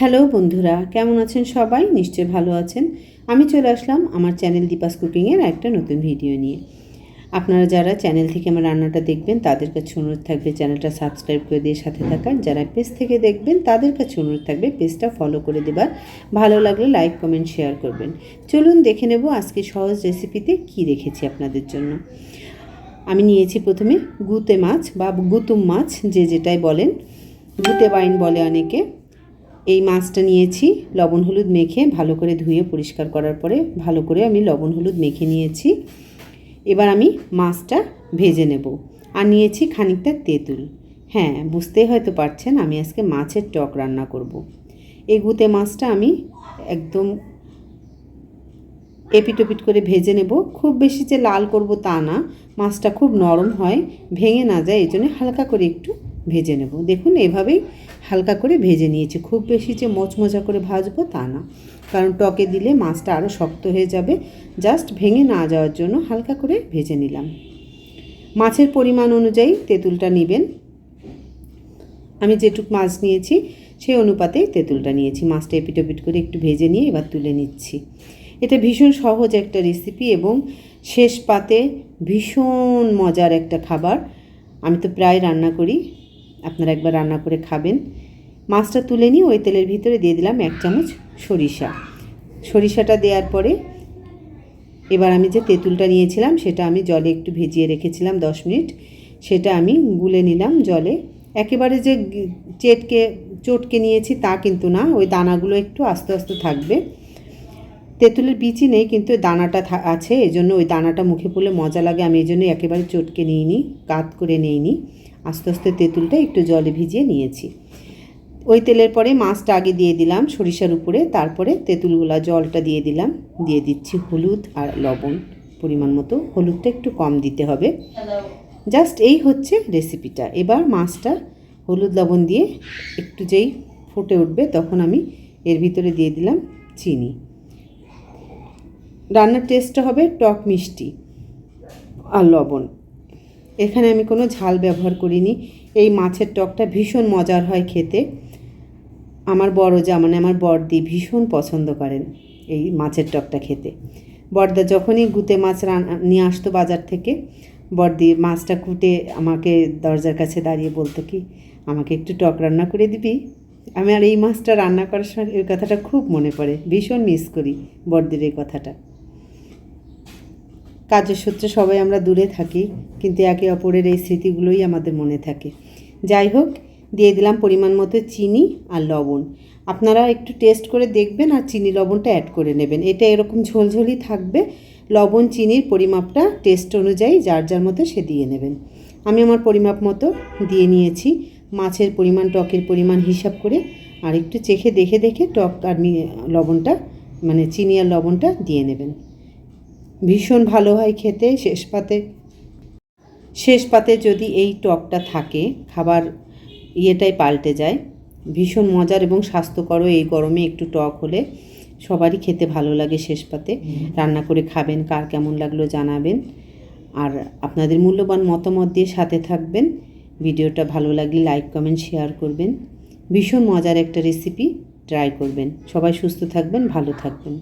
Hello বন্ধুরা, কেমন আছেন সবাই? নিশ্চয়ই ভালো আছেন। আমি চলে আসলাম আমার চ্যানেল দীপাস কুকিংয়ের একটা নতুন ভিডিও নিয়ে। আপনারা যারা চ্যানেল থেকে আমার রান্নাটা দেখবেন, তাদের কাছে অনুরোধ থাকবে চ্যানেলটা সাবস্ক্রাইব করে দিয়ে সাথে থাকার। যারা পেজ থেকে দেখবেন, তাদের কাছে অনুরোধ থাকবে পেজটা ফলো করে দেবার। ভালো লাগলে লাইক কমেন্ট শেয়ার করবেন। চলুন দেখে নেব আজকে সহজ রেসিপিতে কি রেখেছি আপনাদের জন্য। আমি নিয়েছি প্রথমে গুতে মাছ বা গুতুম মাছ, যে যেটাই বলেন। গুতে বাইন বলে অনেকে। এই মাছটা নিয়েছি, লবণ হলুদ মেখে ভালো করে ধুয়ে পরিষ্কার করার পরে ভালো করে আমি লবণ হলুদ মেখে নিয়েছি। এবার আমি মাছটা ভেজে নেব। আর নিয়েছি খানিকটা তেঁতুল। হ্যাঁ বুঝতেই হয়তো পারছেন আমি আজকে মাছের টক রান্না করব। এই গুতে মাছটা আমি একদম এপিটোপিট করে ভেজে নেব। খুব বেশি যে লাল করব তা না, মাছটা খুব নরম হয়, ভেঙে না যায় এই জন্য হালকা করে একটু ভেজে নেব। দেখুন, এভাবেই হালকা করে ভেজে নিয়েছি। খুব বেশি যে মোচমোচা করে ভাজবো তা না। কারণ টকে দিলে মাছটা আরও শক্ত হয়ে যাবে। জাস্ট ভেঙে না যাওয়ার জন্য হালকা করে ভেজে নিলাম। মাছের পরিমাণ অনুযায়ী তেঁতুলটা নেবেন। আমি যেটুক মাছ নিয়েছি, সেই অনুপাতেই তেঁতুলটা নিয়েছি। মাছটা এপিটোপিট করে একটু ভেজে নিয়ে এবার তুলে নিচ্ছি। এটা ভীষণ সহজ একটা রেসিপি এবং শেষ পাতে ভীষণ মজার একটা খাবার। আমি তো প্রায় রান্না করি। আপনারা একবার রান্না করে খাবেন। মাছটা তুলে নিয়ে ওই তেলের ভিতরে দিয়ে দিলাম এক চামচ সরিষা। সরিষাটা দেওয়ার পরে এবার আমি যে তেঁতুলটা নিয়েছিলাম, সেটা আমি জলে একটু ভিজিয়ে রেখেছিলাম দশ মিনিট। সেটা আমি গুলে নিলাম জলে। একেবারে যে চেটকে, চটকে নিয়েছি তা কিন্তু না, ওই দানাগুলো একটু আস্তে আস্তে থাকবে। তেঁতুলের বিচি নেই, কিন্তু দানাটা আছে এই জন্য ওই দানাটা মুখে পড়লে মজা লাগে। আমি এই জন্য একেবারে চটকে নিইনি, কাত করে নিইনি। আস্তে আস্তে তেঁতুলটা একটু জলে ভিজিয়ে নিয়েছি। ওই তেলের পরে মাছটা আগে দিয়ে দিলাম সরিষার উপরে, তারপরে তেঁতুলগুলা জলটা দিয়ে দিলাম। দিয়ে দিচ্ছি হলুদ আর লবণ পরিমাণ মতো। হলুদটা একটু কম দিতে হবে। জাস্ট এই হচ্ছে রেসিপিটা। এবার মাছটা হলুদ লবণ দিয়ে একটু যেই ফুটে উঠবে, তখন আমি এর ভিতরে দিয়ে দিলাম চিনি। রান্নার টেস্টটা হবে টক মিষ্টি আর লবণ। এখানে আমি কোনো ঝাল ব্যবহার করিনি। এই মাছের টকটা ভীষণ মজার হয় খেতে। আমার বড় যা মানে আমার বড়দি ভীষণ পছন্দ করেন এই মাছের টকটা খেতে। বড়দা যখনই গুতে মাছ নিয়ে আসতো বাজার থেকে, বড়দি মাছটা কুটে আমাকে দরজার কাছে দাঁড়িয়ে বলতো কি, আমাকে একটু টক রান্না করে দিবি? আমি আর এই মাছটা রান্না করার সময় এই কথাটা খুব মনে পড়ে। ভীষণ মিস করি বড়দির এই কথাটা। কাজের সূত্রে সবাই আমরা দূরে থাকি, কিন্তু একে অপরের এই স্মৃতিগুলোই আমাদের মনে থাকে। যাই হোক, দিয়ে দিলাম পরিমাণ মতো চিনি আর লবণ। আপনারা একটু টেস্ট করে দেখবেন আর চিনি লবণটা অ্যাড করে নেবেন। এটা এরকম ঝোলঝোলই থাকবে। লবণ, চিনির পরিমাপটা টেস্ট অনুযায়ী যার যার মতো সে দিয়ে নেবেন। আমি আমার পরিমাপ মতো দিয়ে নিয়েছি। মাছের পরিমাণ, টকের পরিমাণ হিসাব করে আর একটু চেখে দেখে দেখে টক আর লবণটা মানে চিনি আর লবণটা দিয়ে নেবেন। ভীষণ ভালো হয় খেতে শেষ পাতে। শেষ পাতে যদি এই টকটা থাকে খাবার ইয়েটাই পাল্টে যায়। ভীষণ মজার এবং স্বাস্থ্যকরও এই গরমে একটু টক হলে সবারই খেতে ভালো লাগে শেষ পাতে। রান্না করে খাবেন কার কেমন লাগল জানাবেন। আর আপনাদের মূল্যবান মতামত দিয়ে সাথে থাকবেন। ভিডিওটা ভালো লাগলে লাইক কমেন্ট শেয়ার করবেন। ভীষণ মজার একটা রেসিপি ট্রাই করবেন। সবাই সুস্থ থাকবেন ভালো থাকবেন।